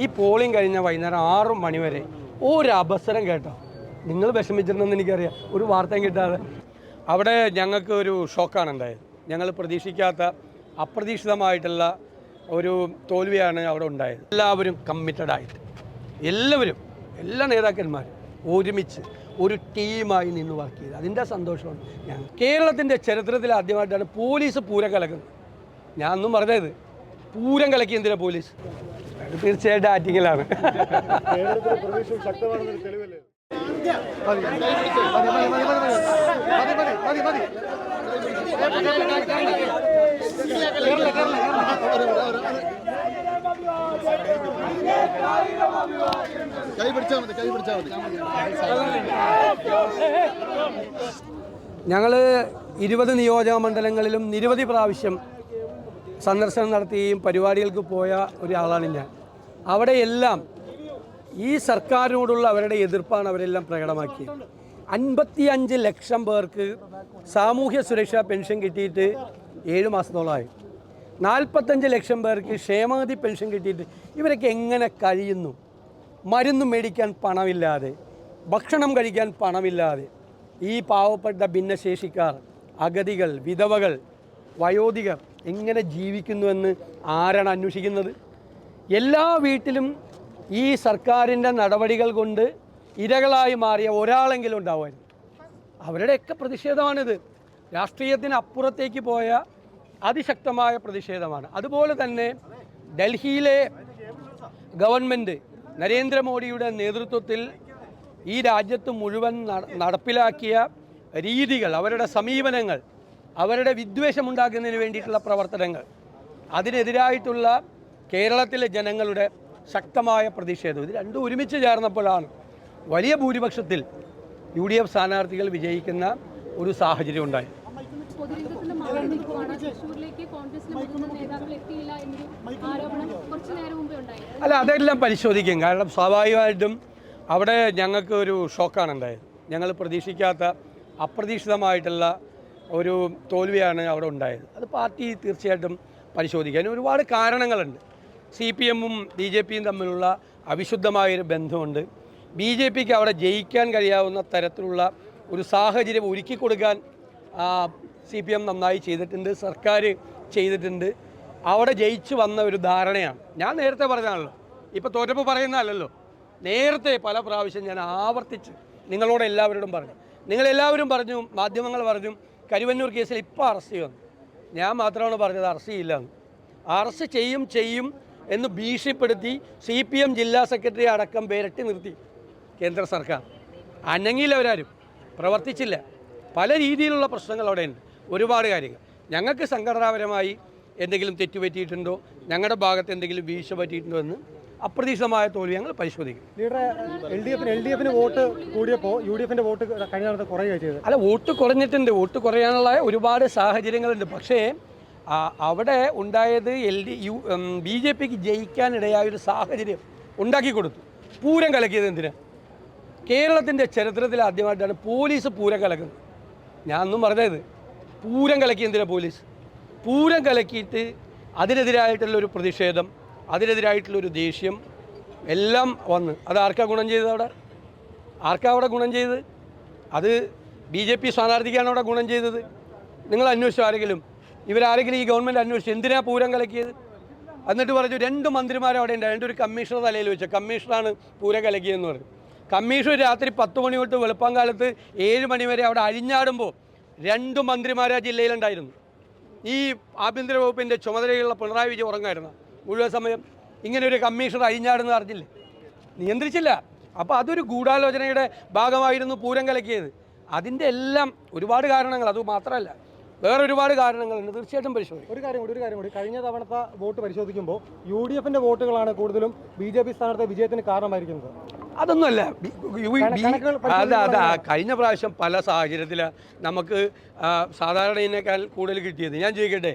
ഈ പോളിംഗ് കഴിഞ്ഞ വൈകുന്നേരം ആറ് മണി വരെ ഒരു അവസരം കേട്ടോ. നിങ്ങൾ വിഷമിച്ചിട്ടുണ്ടെന്ന് എനിക്കറിയാം. ഒരു വാർത്തയും കിട്ടാതെ. അവിടെ ഞങ്ങൾക്ക് ഒരു ഷോക്കാണ് ഉണ്ടായത്. ഞങ്ങൾ പ്രതീക്ഷിക്കാത്ത അപ്രതീക്ഷിതമായിട്ടുള്ള ഒരു തോൽവിയാണ് അവിടെ ഉണ്ടായത്. എല്ലാവരും കമ്മിറ്റഡ് ആയിട്ട്. എല്ലാവരും എല്ലാ നേതാക്കന്മാരും ഒരുമിച്ച് ഒരു ടീമായി നിന്ന് വർക്ക് ചെയ്ത്. അതിന്റെ സന്തോഷമാണ് ഞാൻ കേരളത്തിന്റെ ചരിത്രത്തിൽ ആദ്യമായിട്ടാണ് പോലീസ് പൂരം കലക്കുന്നത്. ഞാൻ ഒന്നും പറഞ്ഞത് പൂരം കലക്കിയ എന്തിനാണ് പോലീസ്? തീർച്ചയായിട്ടും ആറ്റിങ്ങിലാണ് ഞങ്ങൾ ഇരുപത് നിയോജക മണ്ഡലങ്ങളിലും നിരവധി പ്രാവശ്യം സന്ദർശനം നടത്തുകയും പരിപാടികൾക്ക് പോയ ഒരാളാണ് ഞാൻ. അവിടെയെല്ലാം ഈ സർക്കാരിനോടുള്ള അവരുടെ എതിർപ്പാണ് അവരെല്ലാം പ്രകടമാക്കിയത്. അൻപത്തി അഞ്ച് ലക്ഷം പേർക്ക് സാമൂഹ്യ സുരക്ഷാ പെൻഷൻ കിട്ടിയിട്ട് ഏഴ് മാസത്തോളമായി. നാൽപ്പത്തഞ്ച് ലക്ഷം പേർക്ക് ക്ഷേമാധി പെൻഷൻ കിട്ടിയിട്ട് ഇവരൊക്കെ എങ്ങനെ കഴിയുന്നു? മരുന്ന് മേടിക്കാൻ പണമില്ലാതെ ഭക്ഷണം കഴിക്കാൻ പണമില്ലാതെ ഈ പാവപ്പെട്ട ഭിന്നശേഷിക്കാർ അഗതികൾ വിധവകൾ വയോധികർ എങ്ങനെ ജീവിക്കുന്നുവെന്ന് ആരാണ് അന്വേഷിക്കുന്നത്? എല്ലാ വീട്ടിലും ഈ സർക്കാരിന്റെ നടപടികൾ കൊണ്ട് ഇരകളായി മാറിയ ഒരാളെങ്കിലും ഉണ്ടാവുമായിരുന്നു. അവരുടെയൊക്കെ പ്രതിഷേധമാണിത്. രാഷ്ട്രീയത്തിന് അപ്പുറത്തേക്ക് പോയ അതിശക്തമായ പ്രതിഷേധമാണ്. അതുപോലെ തന്നെ ഡൽഹിയിലെ ഗവൺമെന്റ് നരേന്ദ്രമോദിയുടെ നേതൃത്വത്തിൽ ഈ രാജ്യത്ത് മുഴുവൻ നടപ്പിലാക്കിയ രീതികൾ അവരുടെ സമീപനങ്ങൾ അവരുടെ വിദ്വേഷമുണ്ടാക്കുന്നതിന് വേണ്ടിയിട്ടുള്ള പ്രവർത്തനങ്ങൾ അതിനെതിരായിട്ടുള്ള കേരളത്തിലെ ജനങ്ങളുടെ ശക്തമായ പ്രതിഷേധം. ഇത് രണ്ടും ഒരുമിച്ച് ചേർന്നപ്പോഴാണ് വലിയ ഭൂരിപക്ഷത്തിൽ യു ഡി എഫ് സ്ഥാനാർത്ഥികൾ വിജയിക്കുന്ന ഒരു സാഹചര്യം ഉണ്ടായി അല്ല അതെല്ലാം പരിശോധിക്കും. കാരണം സ്വാഭാവികമായിട്ടും അവിടെ ഞങ്ങൾക്ക് ഒരു ഷോക്കാണ് ഉണ്ടായത്. ഞങ്ങൾ പ്രതീക്ഷിക്കാത്ത അപ്രതീക്ഷിതമായിട്ടുള്ള ഒരു തോൽവിയാണ് അവിടെ ഉണ്ടായത്. അത് പാർട്ടി തീർച്ചയായിട്ടും പരിശോധിക്കാൻ ഒരുപാട് കാരണങ്ങളുണ്ട്. സി പി എമ്മും ബി ജെ പിയും തമ്മിലുള്ള അവിശുദ്ധമായൊരു ബന്ധമുണ്ട്. ബി ജെ പിക്ക് അവിടെ ജയിക്കാൻ കഴിയാവുന്ന തരത്തിലുള്ള ഒരു സാഹചര്യം ഒരുക്കി കൊടുക്കാൻ സി പി എം നന്നായി ചെയ്തിട്ടുണ്ട് സർക്കാർ ചെയ്തിട്ടുണ്ട്. അവിടെ ജയിച്ചു വന്ന ഒരു ധാരണയാണ്. ഞാൻ നേരത്തെ പറഞ്ഞാണല്ലോ ഇപ്പോൾ തോറ്റപ്പോൾ പറയുന്നതല്ലല്ലോ നേരത്തെ പല പ്രാവശ്യം ഞാൻ ആവർത്തിച്ച് നിങ്ങളോട് എല്ലാവരോടും പറഞ്ഞു. നിങ്ങളെല്ലാവരും പറഞ്ഞു മാധ്യമങ്ങൾ പറഞ്ഞു കരുവന്നൂർ കേസിൽ ഇപ്പോൾ അറസ്റ്റ് ചെയ്യുന്നു ഞാൻ മാത്രമാണ് പറഞ്ഞത് അറസ്റ്റ് ചെയ്യില്ല അറസ്റ്റ് ചെയ്യും ചെയ്യും. എന്ന് ഭീഷണിപ്പെടുത്തി സി പി എം ജില്ലാ സെക്രട്ടറി അടക്കം പേരട്ടി നിർത്തി കേന്ദ്ര സർക്കാർ. അനങ്ങിയില്ലവരാരും. പ്രവർത്തിച്ചില്ല. പല രീതിയിലുള്ള പ്രശ്നങ്ങൾ അവിടെയുണ്ട്. ഒരുപാട് കാര്യങ്ങൾ. ഞങ്ങൾക്ക് സംഘടനാപരമായി എന്തെങ്കിലും തെറ്റുപറ്റിയിട്ടുണ്ടോ? ഞങ്ങളുടെ ഭാഗത്ത് എന്തെങ്കിലും വീഴ്ച പറ്റിയിട്ടുണ്ടോ എന്ന് അപ്രതീക്ഷിതമായ തോൽവി ഞങ്ങൾ പരിശോധിക്കും. ലീഡറെ എൽ ഡി എഫിന് എൽ ഡി എഫിന് വോട്ട് കൂടിയപ്പോൾ യു ഡി എഫിന്റെ വോട്ട് കഴിഞ്ഞ കുറയുകയാണ് ചെയ്തത്? അല്ല വോട്ട് കുറഞ്ഞിട്ടുണ്ട്. വോട്ട് കുറയാനുള്ള ഒരുപാട് സാഹചര്യങ്ങളുണ്ട്. പക്ഷേ അവിടെ ഉണ്ടായത് L D U B J പിക്ക് ജയിക്കാനിടയായ ഒരു സാഹചര്യം ഉണ്ടാക്കി കൊടുത്തു. പൂരം കലക്കിയത് എന്തിനാ? കേരളത്തിന്റെ ചരിത്രത്തിൽ ആദ്യമായിട്ടാണ് പോലീസ് പൂരം കലക്കുന്നത്. ഞാൻ ഒന്നും പറഞ്ഞത് പൂരം കലക്കി എന്തിനാ പോലീസ്? പൂരം കലക്കിയിട്ട് അതിനെതിരായിട്ടുള്ളൊരു പ്രതിഷേധം അതിനെതിരായിട്ടുള്ളൊരു ദേഷ്യം എല്ലാം വന്ന്. അത് ആർക്കാ ഗുണം ചെയ്തത് അവിടെ? ആർക്കാ അവിടെ ഗുണം ചെയ്തത്? അത് ബി ജെ പി സ്ഥാനാർത്ഥിക്കാണ് അവിടെ ഗുണം ചെയ്തത്? നിങ്ങൾ അന്വേഷിച്ചു ആരെങ്കിലും? ഇവരാരെങ്കിലും ഈ ഗവൺമെന്റ് അന്വേഷിച്ചു എന്തിനാ പൂരം കലക്കിയത്? എന്നിട്ട് പറഞ്ഞു രണ്ട് മന്ത്രിമാരും അവിടെ ഉണ്ട് അതിന്റെ ഒരു കമ്മീഷണർ തലയിൽ വെച്ചു. കമ്മീഷണറാണ് പൂരം കലക്കിയതെന്ന് പറഞ്ഞു. കമ്മീഷൻ രാത്രി പത്ത് മണി തൊട്ട് വെളുപ്പം കാലത്ത് ഏഴ് മണി വരെ അവിടെ അഴിഞ്ഞാടുമ്പോൾ രണ്ട് മന്ത്രിമാർ ആ ജില്ലയിലുണ്ടായിരുന്നു. ഈ ആഭ്യന്തര വകുപ്പിന്റെ ചുമതലയുള്ള പിണറായി വിജയൻ ഉറങ്ങായിരുന്നു. മുഴുവൻ സമയം ഇങ്ങനെ ഒരു കമ്മീഷണർ അഴിഞ്ഞാടുന്ന അറിഞ്ഞില്ലേ? നിയന്ത്രിച്ചില്ല. അപ്പോൾ അതൊരു ഗൂഢാലോചനയുടെ ഭാഗമായിരുന്നു പൂരം കലക്കിയത്. അതിന്റെ എല്ലാം ഒരുപാട് കാരണങ്ങൾ. അത് മാത്രമല്ല വേറെ ഒരുപാട് കാരണങ്ങളുണ്ട് തീർച്ചയായിട്ടും പരിശോധിക്കും. ഒരു കാര്യം കൂടി ഒരു കാര്യം കൂടി. കഴിഞ്ഞ തവണത്തെ വോട്ട് പരിശോധിക്കുമ്പോൾ യു ഡി എഫിന്റെ വോട്ടുകളാണ് കൂടുതലും ബി ജെ പി സ്ഥാനാർത്ഥി വിജയത്തിന് കാരണമായിരിക്കുന്നത്. അതൊന്നുമല്ല. അതെ അതെ കഴിഞ്ഞ പ്രാവശ്യം പല സാഹചര്യത്തിൽ നമുക്ക് സാധാരണ സാധാരണയിനേക്കാൾ കൂടുതൽ കിട്ടിയത്. ഞാൻ ചോദിക്കട്ടെ?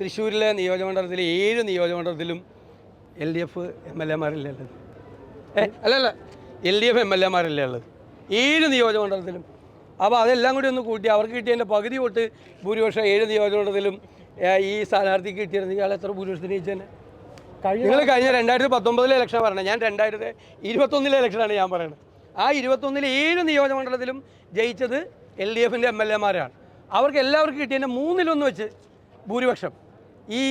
തൃശ്ശൂരിലെ നിയോജകമണ്ഡലത്തിലെ ഏഴ് നിയോജകമണ്ഡലത്തിലും L D F M L എമാരല്ലേ ഉള്ളത്? ഏ അല്ലല്ല. L D F M L എമാരല്ലേ ഉള്ളത്? ഏഴ് നിയോജകമണ്ഡലത്തിലും അപ്പോൾ അതെല്ലാം കൂടി ഒന്ന് കൂട്ടി അവർക്ക് കിട്ടിയതിന്റെ പകുതി തൊട്ട് ഭൂരിപക്ഷം ഏഴ് നിയോജകമണ്ഡലത്തിലും ഈ സ്ഥാനാർത്ഥിക്ക് കിട്ടിയിരുന്നെങ്കിൽ അയാൾ എത്ര ഭൂരിപക്ഷത്തിന് ജയിച്ചതന്നെ കഴിഞ്ഞ നിങ്ങൾ കഴിഞ്ഞ രണ്ടായിരത്തി പത്തൊമ്പതിലെ ഇലക്ഷൻ പറഞ്ഞത്. ഞാൻ രണ്ടായിരത്തി ഇരുപത്തൊന്നിലെ ഇലക്ഷനാണ് ഞാൻ പറയുന്നത് ആ ഇരുപത്തൊന്നിലെ ഏഴ് നിയോജകമണ്ഡലത്തിലും ജയിച്ചത് എൽ ഡി എഫിന്റെ എം എൽ എമാരാണ്. അവർക്ക് എല്ലാവർക്കും കിട്ടിയതിന്റെ മൂന്നിലൊന്ന് വെച്ച് ഭൂരിപക്ഷം. ഈ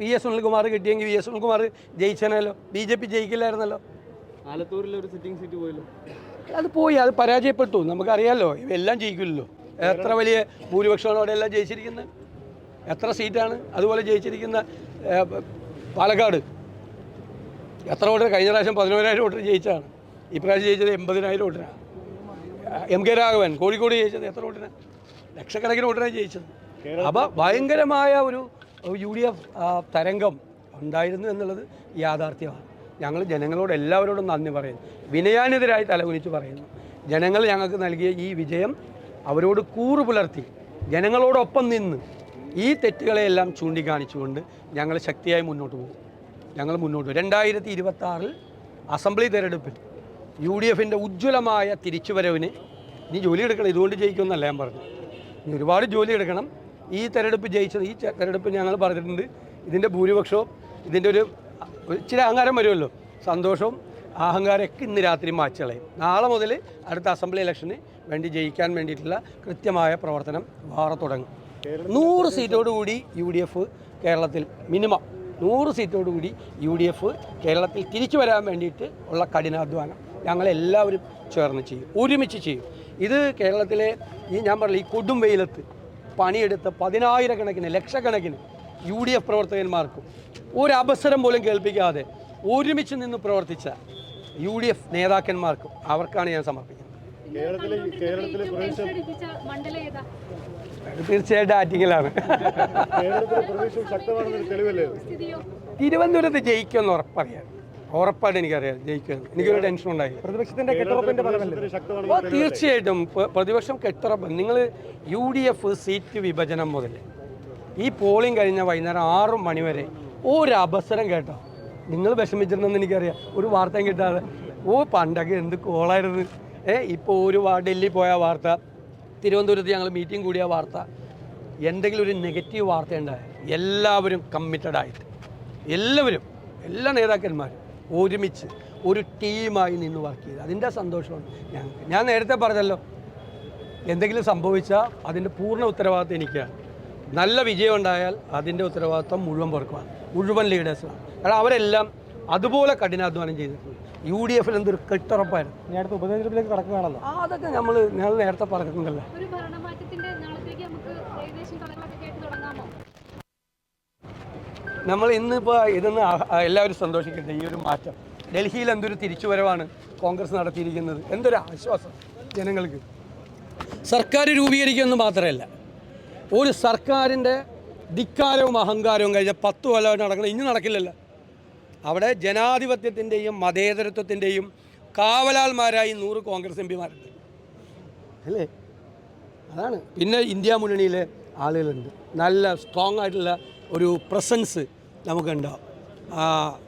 വി എസ് സുനിൽകുമാർ കിട്ടിയെങ്കിൽ വി എസ് സുനിൽകുമാർ ജയിച്ചനല്ലോ. ബി ജെ പി ജയിക്കില്ലായിരുന്നല്ലോ. ആലത്തൂരിൽ ഒരു സിറ്റിംഗ് സീറ്റ് പോയല്ലോ. അത് പോയി അത് പരാജയപ്പെട്ടു. നമുക്കറിയാമല്ലോ ഇവയെല്ലാം ജയിക്കില്ലല്ലോ. എത്ര വലിയ ഭൂരിപക്ഷമാണ് അവിടെ എല്ലാം ജയിച്ചിരിക്കുന്നത് എത്ര സീറ്റാണ് അതുപോലെ ജയിച്ചിരിക്കുന്ന പാലക്കാട്. എത്ര വോട്ട്? കഴിഞ്ഞ പ്രാവശ്യം പതിനോരായിരം വോട്ട് ജയിച്ചാണ് ഇപ്രാവശ്യം ജയിച്ചത് എൺപതിനായിരം വോട്ടിനാണ്. എം കെ രാഘവൻ കോഴിക്കോട് ജയിച്ചത് എത്ര വോട്ടിനാണ് ലക്ഷക്കണക്കിന് വോട്ടിനാണ് ജയിച്ചത്. അപ്പോൾ ഭയങ്കരമായ ഒരു യു ഡി എഫ് തരംഗം ഉണ്ടായിരുന്നു എന്നുള്ളത് യാഥാർത്ഥ്യമാണ്. ഞങ്ങൾ ജനങ്ങളോട് എല്ലാവരോടും നന്ദി പറയുന്നു. വിനയാനെതിരായി തലകുനിച്ച് പറയുന്നു. ജനങ്ങൾ ഞങ്ങൾക്ക് നൽകിയ ഈ വിജയം അവരോട് കൂറു പുലർത്തി ജനങ്ങളോടൊപ്പം നിന്ന് ഈ തെറ്റുകളെയെല്ലാം ചൂണ്ടിക്കാണിച്ചുകൊണ്ട് ഞങ്ങൾ ശക്തിയായി മുന്നോട്ട് പോകും. ഞങ്ങൾ മുന്നോട്ട് പോകും രണ്ടായിരത്തി ഇരുപത്തി അസംബ്ലി തെരഞ്ഞെടുപ്പിൽ യു ഡി എഫിന്റെ ഉജ്ജ്വലമായ തിരിച്ചുവരവിന് ഇനി ജോലി എടുക്കണം ഇതുകൊണ്ട് ജയിക്കുമെന്നല്ല ഞാൻ പറഞ്ഞു ഇനി ഒരുപാട് ജോലി എടുക്കണം. ഈ തെരഞ്ഞെടുപ്പ് ജയിച്ചത് ഈ തെരഞ്ഞെടുപ്പ് ഞങ്ങൾ പറഞ്ഞിട്ടുണ്ട്. ഇതിന്റെ ഭൂരിപക്ഷവും ഇതിന്റെ ഒരു ഇച്ചിരി അഹങ്കാരം വരുമല്ലോ. സന്തോഷവും അഹങ്കാരമൊക്കെ ഇന്ന് രാത്രി മാച്ചുകളയും നാളെ മുതൽ അടുത്ത അസംബ്ലി ഇലക്ഷന് വേണ്ടി ജയിക്കാൻ വേണ്ടിയിട്ടുള്ള കൃത്യമായ പ്രവർത്തനം വേറെ തുടങ്ങും. നൂറ് സീറ്റോടുകൂടി യു ഡി എഫ് കേരളത്തിൽ മിനിമം നൂറ് സീറ്റോടുകൂടി യു ഡി എഫ് കേരളത്തിൽ തിരിച്ചു വരാൻ വേണ്ടിയിട്ട് ഉള്ള കഠിനാധ്വാനം ഞങ്ങളെല്ലാവരും ചേർന്ന് ചെയ്യും ഒരുമിച്ച് ചെയ്യും. ഇത് കേരളത്തിലെ ഈ ഞാൻ പറഞ്ഞില്ല ഈ കൊടും വെയിലത്ത് പണിയെടുത്ത പതിനായിരക്കണക്കിന് ലക്ഷക്കണക്കിന് യു ഡി എഫ് പ്രവർത്തകന്മാർക്കും ഒരവസരം പോലും കേൾപ്പിക്കാതെ ഒരുമിച്ച് നിന്ന് പ്രവർത്തിച്ച യു ഡി എഫ് നേതാക്കന്മാർക്കും അവർക്കാണ് ഞാൻ സമർപ്പിക്കുന്നത്. തീർച്ചയായിട്ടും ആറ്റിങ്ങലാണ്. തിരുവനന്തപുരത്ത് ജയിക്കുമെന്ന് ഉറപ്പറിയാം. ഉറപ്പായിട്ട് എനിക്കറിയാം ജയിക്കുമെന്ന്. എനിക്കൊരു ടെൻഷൻ ഉണ്ടായി പ്രതിപക്ഷത്തിന്റെ തീർച്ചയായിട്ടും പ്രതിപക്ഷം കെട്ടുറപ്പ് നിങ്ങൾ യു ഡി എഫ് സീറ്റ് വിഭജനം മുതൽ ഈ പോളിംഗ് കഴിഞ്ഞ വൈകുന്നേരം ആറ് മണി വരെ ഒരു അവസരം കേട്ടോ. നിങ്ങൾ വിഷമിച്ചിരുന്നെന്ന് എനിക്കറിയാം. ഒരു വാർത്തയും കിട്ടാതെ ഓ പണ്ടൊക്കെ എന്ത് കോളായിരുന്നു. ഏ ഇപ്പോൾ ഒരു ഡൽഹി പോയ വാർത്ത തിരുവനന്തപുരത്ത് ഞങ്ങൾ മീറ്റിംഗ് കൂടിയ വാർത്ത എന്തെങ്കിലും ഒരു നെഗറ്റീവ് വാർത്ത ഉണ്ടായി എല്ലാവരും കമ്മിറ്റഡ് ആയിട്ട്. എല്ലാവരും എല്ലാ നേതാക്കന്മാരും ഒരുമിച്ച് ഒരു ടീമായി നിന്ന് വർക്ക് ചെയ്ത്. അതിന്റെ സന്തോഷമാണ് ഞങ്ങൾക്ക്. ഞാൻ നേരത്തെ പറഞ്ഞല്ലോ എന്തെങ്കിലും സംഭവിച്ചാൽ അതിന്റെ പൂർണ ഉത്തരവാദിത്വം എനിക്കാണ്. നല്ല വിജയം ഉണ്ടായാൽ അതിന്റെ ഉത്തരവാദിത്വം മുഴുവൻ പേർക്കുമാണ് മുഴുവൻ ലീഡേഴ്സ് കാരണം അവരെല്ലാം അതുപോലെ കഠിനാധ്വാനം ചെയ്തിട്ടുണ്ട്. യു ഡി എഫിൽ എന്തൊരു കെട്ടുറപ്പായിരുന്നു. അടുത്ത ഉപതെരഞ്ഞെടുപ്പിലേക്ക് കടക്കുകയാണല്ലോ. ആ, അതൊക്കെ നമ്മൾ ഞങ്ങൾ നേരത്തെ പറഞ്ഞിട്ടുണ്ടല്ലോ. ഒരു ഭരണമാറ്റത്തിന്റെ നാളത്തേക്ക് നമുക്ക് ഏകദേശം കടകളൊക്കെ കേട്ട് തുടങ്ങാമോ? നമ്മൾ ഇന്നിപ്പോൾ ഇതൊന്ന് എല്ലാവരും സന്തോഷിക്കട്ടെ ഈ ഒരു മാറ്റം. ഡൽഹിയിൽ എന്തൊരു തിരിച്ചുവരവാണ് കോൺഗ്രസ് നടത്തിയിരിക്കുന്നത്. എന്തൊരു ആശ്വാസം ജനങ്ങൾക്ക്. സർക്കാർ രൂപീകരിക്കുമെന്ന് മാത്രമല്ല ഒരു സർക്കാരിന്റെ ധിക്കാരവും അഹങ്കാരവും കഴിഞ്ഞ പത്ത് കൊല്ലമായിട്ട് നടക്കണം ഇനി നടക്കില്ലല്ലോ. അവിടെ ജനാധിപത്യത്തിന്റെയും മതേതരത്വത്തിന്റെയും കാവലാൽമാരായി നൂറ് കോൺഗ്രസ് എം പിമാരുണ്ട്. അല്ലേ? അതാണ്. പിന്നെ ഇന്ത്യ മുന്നണിയിലെ ആളുകളുണ്ട്. നല്ല സ്ട്രോങ് ആയിട്ടുള്ള ഒരു പ്രസൻസ് നമുക്കുണ്ടാവും ആ,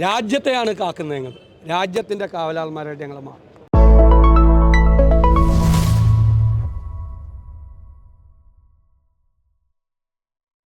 രാജ്യത്തെയാണ് കാക്കുന്നത് ഞങ്ങൾ. രാജ്യത്തിന്റെ കാവലാൾമാരായിട്ട് ഞങ്ങൾ മാറും